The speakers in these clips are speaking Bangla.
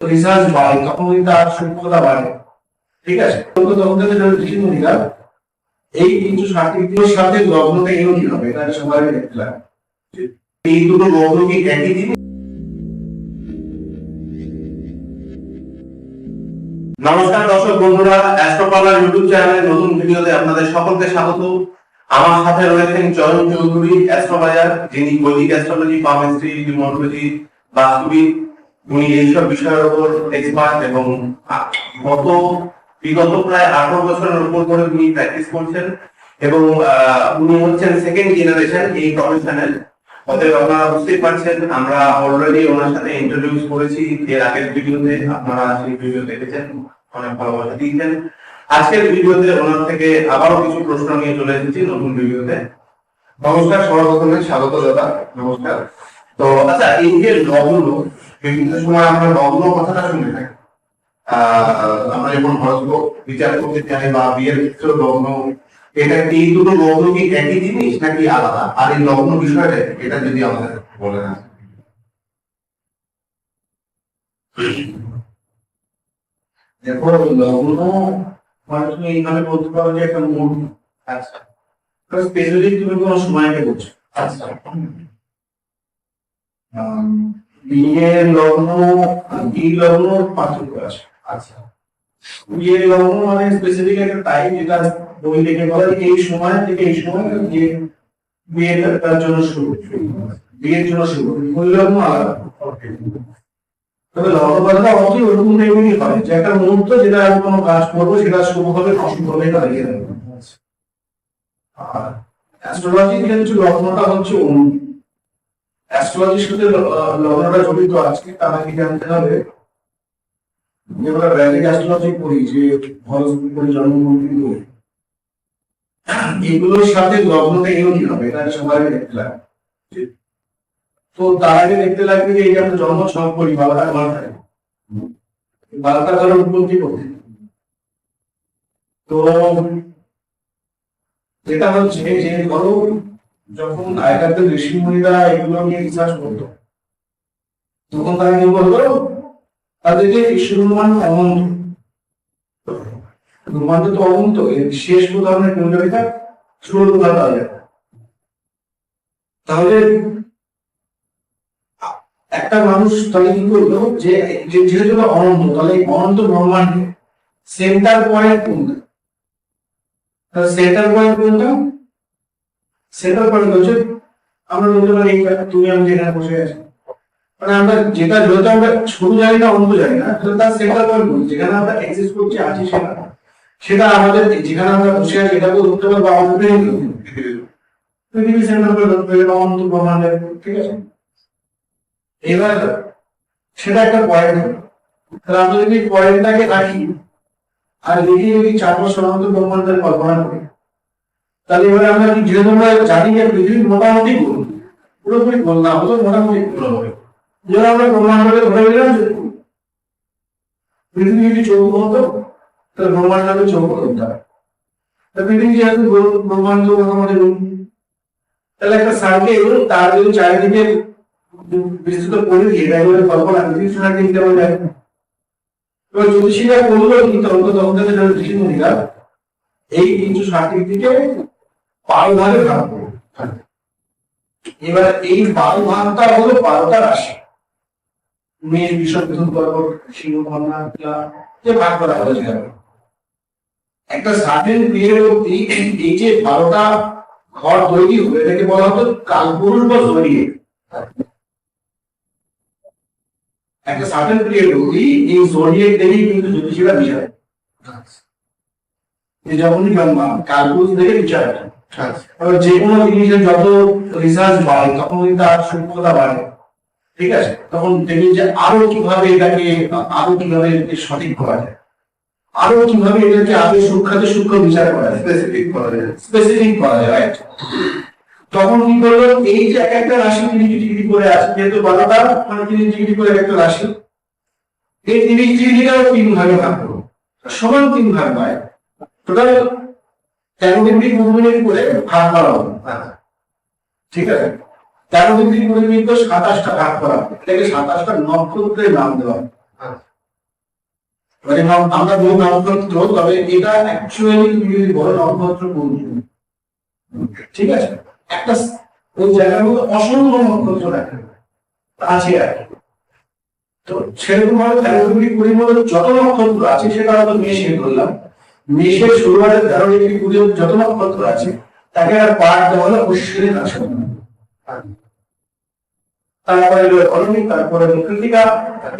রিসার্চ তখন কিন্তু তার সূক্ষ্মতা বাড়ে। ঠিক আছে? এই সাথে হবে এটা সবাই দেখলাম এই দুটো লগ্ন কি একই দিন? নমস্কার দর্শক বন্ধুরা অ্যাস্ট্রোপালার ইউটিউব চ্যানেলের নতুন ভিডিওতে আপনাদের সকলকে স্বাগত। আমার সাথে রয়েছেন চয়ন চৌধুরী অ্যাস্ট্রোবাজার যিনি বৈদিক অ্যাস্ট্রোলজি পামেস্ট্রি নিউমোলজি বাস্তুবিদ উনি এইসব বিষয়ের উপর এক্সপার্ট এবং গত বিগত প্রায় আঠারো বছরের উপর করে উনি প্র্যাকটিস করছেন এবং উনি হচ্ছেন সেকেন্ড জেনারেশন এই প্রফেশনাল অতএব আপনারা বুঝতেই পারছেন, আমরা অলরেডি ওনার সাথে ইন্ট্রোডিউস করেছি। এর আগের ভিডিওতে আপনারা সেই ভিডিও দেখেছেন, অনেক ভালোবাসা দিয়েছেন। আজকের ভিডিওতে ওনার থেকে আবারও কিছু প্রশ্ন নিয়ে চলে এসেছি নতুন ভিডিওতে। নমস্কার, সর্বপ্রথমে স্বাগত দাদা। নমস্কার। তো আচ্ছা এই যে বিভিন্ন সময় আমরা লগ্ন কথাটা শুনে থাকি আমরা যখন হরস্কোপ বিচার করতে চাই বা বিয়ের ক্ষেত্রে লগ্ন এটা এই দুটো লগ্ন কি একই জিনিস নাকি আলাদা আর এই লগ্ন বিষয়টা এটা যদি আমাদের বলে না দেখো লগ্ন মানে তুমি এইভাবে বলতে পারো যে একটা মুড আচ্ছা স্পেসিফিক তুমি কোনো সময়কে বলছো আচ্ছা। বিয়ের লগ্ন বি লগ্ন পার্থক্য আছে আচ্ছা। বিয়ের লগ্ন মানে স্পেসিফিক একটা টাইম যেটা বই থেকে বলে এই সময় থেকে এই সময় যে বিয়ের তার জন্য শুরু বিয়ের জন্য শুরু ওই লগ্ন আলাদা। তবে লগ্নপালটা অবশ্যই ওরকম টাইপেরই হয়। যে একটা মুহূর্ত যেটা আমি কোনো কাজ করব সেটা শুভ হবে অশুভ হবে এটা দেবো আর অ্যাস্ট্রোলজির ক্ষেত্রে লগ্নটা হচ্ছে অনু অ্যাস্ট্রোলজির সাথে লগ্নটা জড়িত আছে তারা কি জানতে হবে। তো তার আগে দেখতে লাগবে যে এই আমরা জন্ম ছক করি বারোটা, বারোটায়। বারোটা ধরো উৎপত্তি করতে তো যেটা হচ্ছে, যে ধরো যখন এগুলো নিয়ে করতো তখন তারা কি বলতো? তাদের যে তো শেষ উদাহরণের তাহলে একটা মানুষ তাহলে কি করল? যে যেহেতু অনন্ত, তাহলে অনন্ত ব্রহ্মাণ্ডে সেন্টার পয়েন্ট কোনটা? সেন্টার পয়েন্ট কোনটা? সেন্টার পয়েন্ট হচ্ছে আমরা বলতে পারি তুমি আমি যেখানে বসে আছি। মানে আমরা যেটা যেহেতু আমরা শুরু জানি না অন্ত জানি না তার সেন্টার পয়েন্ট বলি, যেখানে আমরা এক্সিস্ট করছি, আছি সেটা সেটা আমাদের, যেখানে আমরা বসে আছি ধরতে আমাদের পৃথিবী ধরতে ব্রহ্মাণ্ডের, ঠিক আছে? এবার সেটা একটা পয়েন্ট তাহলে আমরা যদি পয়েন্টটাকে রাখি, আর দেখি যদি চার বছর অন্তর ব্রহ্মাণ্ডের কল্পনা করি তাহলে এবারে আমরা যেহেতু আমরা জানি যে পৃথিবী মোটামুটি গোল পুরোপুরি না হলেও মোটামুটি গোল হবে আমরা ব্রহ্মাণ্ডকে ধরে নিলাম পৃথিবী যদি চৌক হতো, তাহলে ব্রহ্মাণ্ডকে চৌক হতে হবে তা পৃথিবী যেহেতু ব্রহ্মাণ্ড গোল তাহলে একটা সার্কেল তার যদি চারিদিকে বিস্তৃত করে দিয়ে এটা এবারে কল্পনা পৃথিবী সার্কেল কেমন যায় এবার জ্যোতিষীরা বলল কি তখন তখন থেকে যারা ঋষি মুনিরা এই তিনশো ষাট দিকে বারো ভাগে করবে। এবার এই বারো ভাগটা হলো বারোটা রাশি মেষ বিষয় কন্যা যে ভাগ করা একটা সার্টেন পিরিয়ড অব্দি এই যে বারোটা ঘর তৈরি হবে এটাকে বলা হতো কালপুরুষ বা জড়িয়ে একটা সার্টেন পিরিয়ড অব্দি এই জড়িয়ে দেখেই কিন্তু জ্যোতিষীরা বিচার যে যখনই কালপুরুষ দেখে বিচার। এবার যে কোনো জিনিসের যত রিসার্চ বাড়ে তখন তার সূক্ষ্মতা বাড়ে। ঠিক আছে? তখন দেখি যে আরও কীভাবে এটাকে আরও কীভাবে সঠিক করা যায়। আরও কীভাবে এটাকে আরও সূক্ষ্মাতে সূক্ষ্ম বিচার করা যায়। স্পেসিফিক করা যায়। স্পেসিফিক করা যায় right? তখন কি করল? এই যে এক একটা রাশি তিরিশ ডিগ্রি করে আছে যেহেতু বারোটা মানে তিরিশ ডিগ্রি করে একটা রাশি এই তিরিশ ডিগ্রিটাও তিন ভাগে ভাগ করব সমান তিন ভাগ হয়। টোটাল তেরো ডিগ্রি মুভমেন্ট করে ভাগ করা হবে। ঠিক আছে? তেরো ডিগ্রি মুভমেন্ট করে সাতাশটা ভাগ করা হবে। এটাকে সাতাশটা নক্ষত্রের নাম দেওয়া হবে। মানে আমরা বলি নক্ষত্র, তবে এটা অ্যাকচুয়ালি তুমি যদি বলো নক্ষত্র কোনটি ঠিক আছে? একটা ওই জায়গার মধ্যে অসংখ্য নক্ষত্র দেখা আছে আর কি। তো সেরকম ভাবে তেরো ডিগ্রি কুড়ির মধ্যে যত নক্ষত্র আছে, সেটা হয়তো মেষে ধরলাম। মেষের শুরুয়াতের তেরো ডিগ্রি কুড়ির যত নক্ষত্র আছে, তাকে আর পাঠ দেওয়া হলো অশ্বিনী নক্ষত্র তারপরে কৃতিকা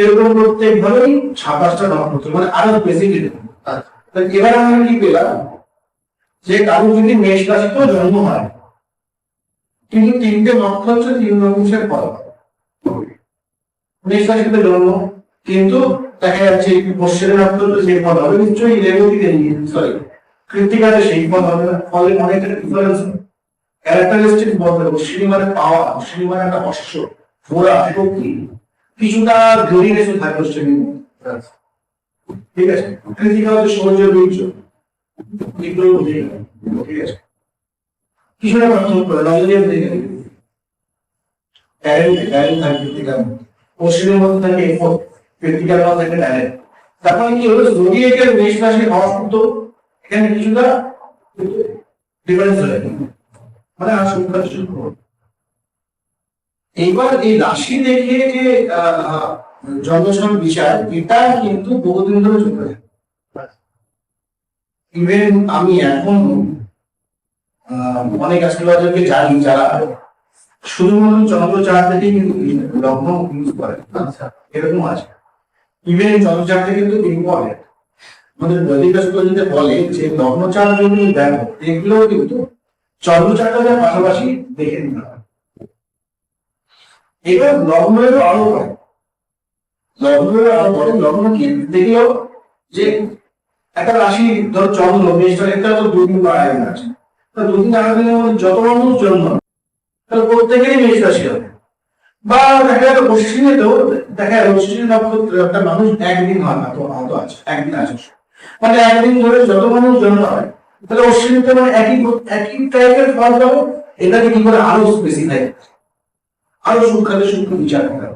এরকম প্রত্যেক ভাবেই ছাব্বাশটা নক্ষত্র মানে আরও বেশি তো এবার আমরা কি পেলাম? যে কারও যদি মেষ রাশিতেও জন্ম হয়, কিন্তু তিনটে নক্ষত্র তিন নক্ষত্রের ফল মেষ রাশিতে জন্ম কিন্তু দেখা যাচ্ছে বর্ষের নক্ষত্র যে পদ হবে, নিশ্চয়ই রেবতীতে সরি কৃতিকাতে সেই ফল হবে না, ফলে অনেকটা ডিফারেন্স ক্যারেক্টারিস্টিক বলতে অশ্বিনী মানে পাওয়া অশ্বিনী মানে একটা অশ্ব ঘোড়া শক্তি। কিছুটা গ্লোরিনেস থাকে অশ্বিনী ঠিক আছে? কৃতিকা হচ্ছে সৌর্য বীর্য। ঠিক আছে? কিছুটা পার্থক্য নজরিয়াম দেখে থাকে কৃতিকার অশ্বিনীর মধ্যে। থাকে কৃতিকার মধ্যে থাকে ট্যালেন্ট তারপরে কি হলো? যদি জোডিয়েকের মেষ রাশি হওয়া এখানে কিছুটা ডিফারেন্স হয়ে মানে আর সংখ্যা শুরু এইবার এই রাশি দেখে যে জন্মসন বিষয় এটা কিন্তু বহুদিন ধরে চলে ইভেন আমি এখন অনেক অ্যাস্ট্রোলজারকে জানি যারা শুধুমাত্র চন্দ্র চন্দ্রচার থেকেই কিন্তু লগ্ন ইউজ করে। এরকম আছে। ইভেন চন্দ্রচারটা কিন্তু ইম্পর্টেন্ট আমাদের বৈদিক অ্যাস্ট্রোলজিতে বলে, যে লগ্নচার যদি দেখো এগুলো কিন্তু চন্দ্রচারটা পাশাপাশি দেখে নিতে হবে। এবার লগ্নের আরও পরে লগ্নের আরও পরে লগ্ন কি? দেখলেও যে একটা রাশি, ধর চন্দ্র মেষটার একটা তো দুদিন বা আগে আছে দুদিন আগে যত মানুষ জন্ম তাহলে প্রত্যেকেরই মেষ রাশি হবে। বা দেখা গেল অশ্বিনীতেও দেখা গেল অশ্বিনী নক্ষত্র একটা মানুষ একদিন হয় না, তো হয়তো আছে, একদিন আছে। মানে একদিন ধরে যত মানুষ জন্ম হয়, তাহলে অশ্বিনীতে মানে একই একই টাইপের ফল পাবো, এটাকে কি করে আরও স্পেসিফাই আরও সূক্ষ্মে সূক্ষ্ম বিচার করা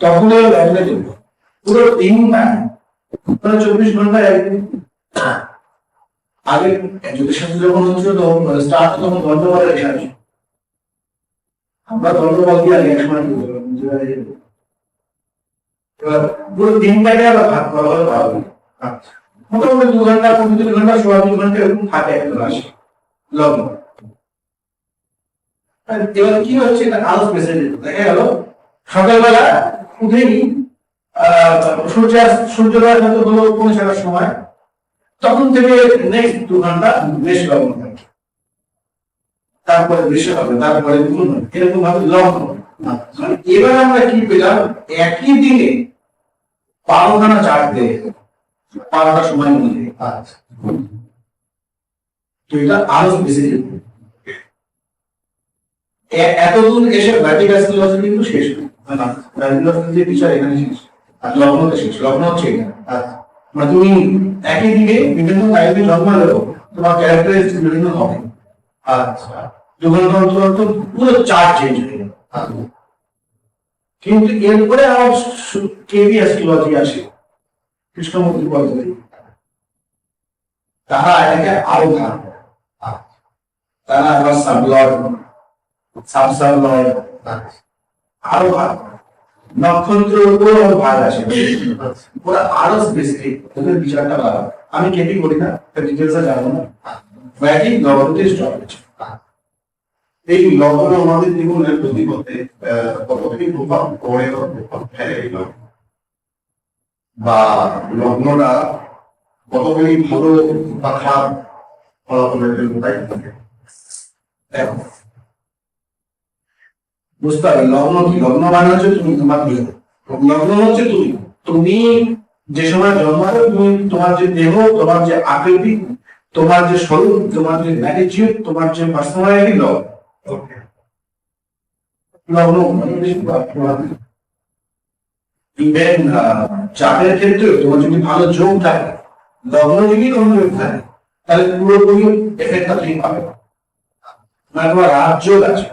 তখন এই লগ্নে দেব পুরো দিন না মানে চব্বিশ ঘণ্টা একদিন। আগে জ্যোতিষশাস্ত্র যখন হচ্ছিল তখন স্টার্ট তখন ধন্যবাদ রেখে আছে আমরা ধন্যবাদ দিয়ে আগে এবার পুরো দিনটাকে আবার ভাগ করা ভালো। আচ্ছা মোটামুটি দু ঘণ্টা, পনেরো দুই ঘণ্টা সোয়া দুই ঘণ্টা এরকম থাকে একটা রাশি লগ্ন। এবার কি হচ্ছে, এটা আরও স্পেশাল দেখা গেল, সকালবেলা উঠেই সূর্য সূর্যোদয় হয়তো পৌঁছে সময়, তখন থেকে নেক্সট দু ঘণ্টা বেশ লগ্ন থাকে। তারপরে বৃষ হবে তারপরে এরকম ভাবে লগ্ন মানে এবার আমরা কি পেলাম? একই দিনে বারোখানা চারটে বারোটা সময় মধ্যে আচ্ছা। তো এটা আরও বেশি এতদূর এসে কিন্তু শেষ বিচার এখানে শেষ। আর লগ্নতে শেষ লগ্ন হচ্ছে এখানে। আচ্ছা। মানে তুমি একই দিকে বিভিন্ন টাইপে জন্মালেও তোমার ক্যারেক্টারিস্টিক বিভিন্ন হবে। আচ্ছা। যখন পুরো চার্ট চেঞ্জ হয়ে গেল। কিন্তু এরপরে আমার কেবি অ্যাস্ট্রোলজি আসে। কৃষ্ণমূর্তি পদ্ধতি তারা এটাকে আরও করে। তারা আবার সাবলর্ড সাবসাবলর্ড আরও ভাগ। নক্ষত্রের উপর ভাগ আছে ওরা আরও স্পেসিফিক ওদের বিচারটা আলাদা আমি কেপি করি না ডিটেলস জানব না। ব্যাটিং নগরতে স্টপ হচ্ছে এই লগ্ন আমাদের জীবনের প্রতি করতে কতখানি প্রভাব পড়ে বা প্রভাব ফেলে এই বা লগ্নটা কতখানি ভালো বা খারাপ ফলাফলের জন্য দায়ী থাকে। বুঝতে হবে লগ্ন কি? লগ্ন মানে হচ্ছে তুমি তোমার দেহ। লগ্ন হচ্ছে তুমি। তুমি যে সময় জন্মাবে, তুমি তোমার যে দেহ, তোমার যে আকৃতি, তোমার যে স্বরূপ, তোমার যে অ্যাটিটিউড তোমার যে পার্সোনালিটি লগ্ন ইভেন চাপের ক্ষেত্রে তোমার যদি ভালো যোগ থাকে, লগ্ন যদি কোনো যোগ থাকে, তাহলে পুরোপুরি এফেক্টটা পাবে। মানে তোমার রাজ্য আছে।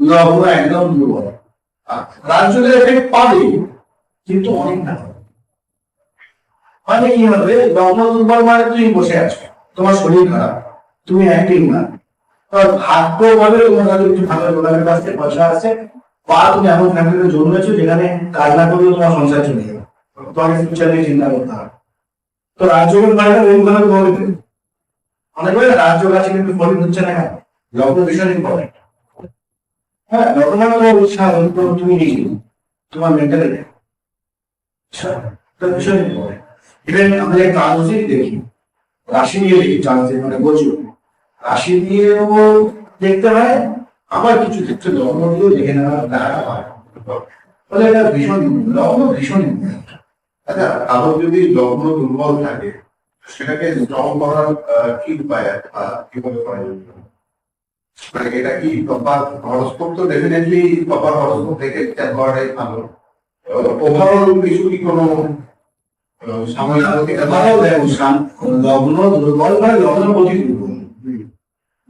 লগ্ন একদম দুর্বল। এফেক্ট পাবে, কিন্তু অনেক না। মানে কি হবে? লগ্ন দুর্বল মানে তুমি বসে আছো। তোমার শরীর খারাপ। তুমি অ্যাক্টিভ না। তোমার ভাগ্য বলে তোমার কাছে কিছু ভালো গোলামের কাছ পয়সা আছে। বা তুমি এমন ফ্যামিলিতে জন্মেছো যেখানে কাজ না করলেও তোমার সংসার চলে যাবে। তোমাকে ফিউচার নিয়ে চিন্তা করতে হবে। তো রাজযোগের ওইভাবে বলবে অনেক বেলা রাজযোগ আছে কিন্তু ফলিত হচ্ছে না কেন? লগ্ন ভীষণ ইম্পর্টেন্ট হ্যাঁ লগ্ন মানে তোমার উৎসাহ, তুমি নিজে। তোমার মেন্টালিটি ভীষণ ইম্পর্টেন্ট ইভেন আমাদের ট্রানজিট দেখি। রাশি নিয়ে দেখি ট্রানজিট মানে বছর রাশি দিয়েও দেখতে হয় আবার কিছু ক্ষেত্রে লগ্ন দিয়েও দেখে নেওয়া দেখা হয়। ফলে এটা ভীষণ লগ্ন ভীষণ আচ্ছা আবার যদি লগ্ন দুর্বল থাকে সেটাকে স্ট্রং করার কি উপায় আছে? বা কীভাবে করা যাবে মানে এটা কি প্রপার হরস্কোপ তো ডেফিনেটলি প্রপার হরস্কোপ দেখে চেক করাটাই ভালো। ওভারঅল কিছু কি কোনো সাময়িক লগ্ন দুর্বল মানে লগ্ন প্রতি দুর্বল।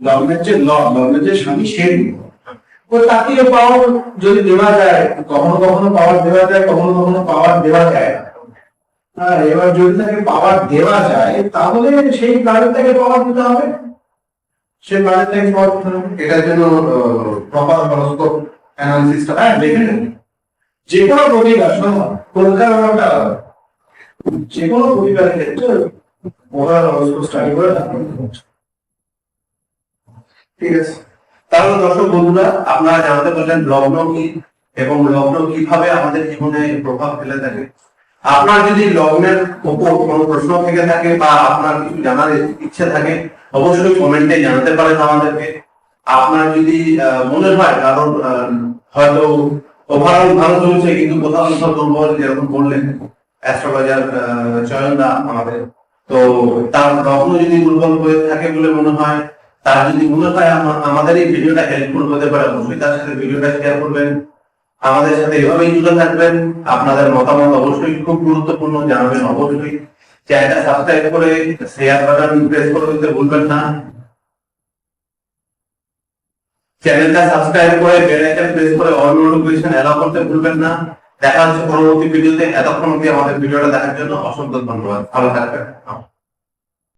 লগ্নের যে লগ্নের যে স্বামী সে। ও তাকে পাওয়ার যদি দেওয়া যায় কখনো কখনো পাওয়ার দেওয়া যায় কখনো কখনো পাওয়ার দেওয়া যায় না হ্যাঁ এবার যদি তাকে পাওয়ার দেওয়া যায় তাহলে সেই প্ল্যানেটটাকে পাওয়ার দিতে হবে সেই প্ল্যানেটটাকে পাওয়ার দিতে হবে এটার জন্য প্রপার হরস্কোপ অ্যানালিসিসটা হ্যাঁ definitely। যে কোনো প্রতিকার শোনো কলকাতার ব্যাপারটা আলাদা। যে কোনো প্রতিকারের ক্ষেত্রে ওভারঅল স্টাডি করে ঠিক আছে। তাহলে দর্শক বন্ধুরা, আপনারা জানতে পারলেন লগ্ন কি এবং লগ্ন কীভাবে আমাদের জীবনে প্রভাব ফেলে থাকে। আপনার যদি লগ্নের উপর প্রশ্ন থেকে থাকে বা আপনার কিছু জানার ইচ্ছে থাকে, অবশ্যই কমেন্টে জানাতে পারেন আমাদেরকে। আপনার যদি মনে হয় কারণ হয়তো ওভারঅল ভালো চলছে, কিন্তু কোথাও কোথাও দুর্বল যেরকম বললেন অ্যাস্ট্রোলজার চয়নদা আমাদের। তো তার লগ্ন যদি দুর্বল হয়ে থাকে বলে মনে হয় তার যদি মনে আমা- আমাদের এই ভিডিওটা হেল্পফুল হতে পারে অবশ্যই তার সাথে ভিডিওটা শেয়ার করবেন। আমাদের সাথে এভাবেই জুড়ে থাকবেন। আপনাদের মতামত অবশ্যই খুব গুরুত্বপূর্ণ, জানাবেন অবশ্যই। চ্যানেলটা সাবস্ক্রাইব করে শেয়ার বাটন প্রেস করে দিতে ভুলবেন না। চ্যানেলটা সাবস্ক্রাইব করে বেল আইকন প্রেস করে অল নোটিফিকেশন এলাও করতে ভুলবেন না। দেখা হচ্ছে পরবর্তী ভিডিওতে। এতক্ষণ অবধি আমাদের ভিডিওটা দেখার জন্য অসংখ্য ধন্যবাদ। ভালো থাকবেন।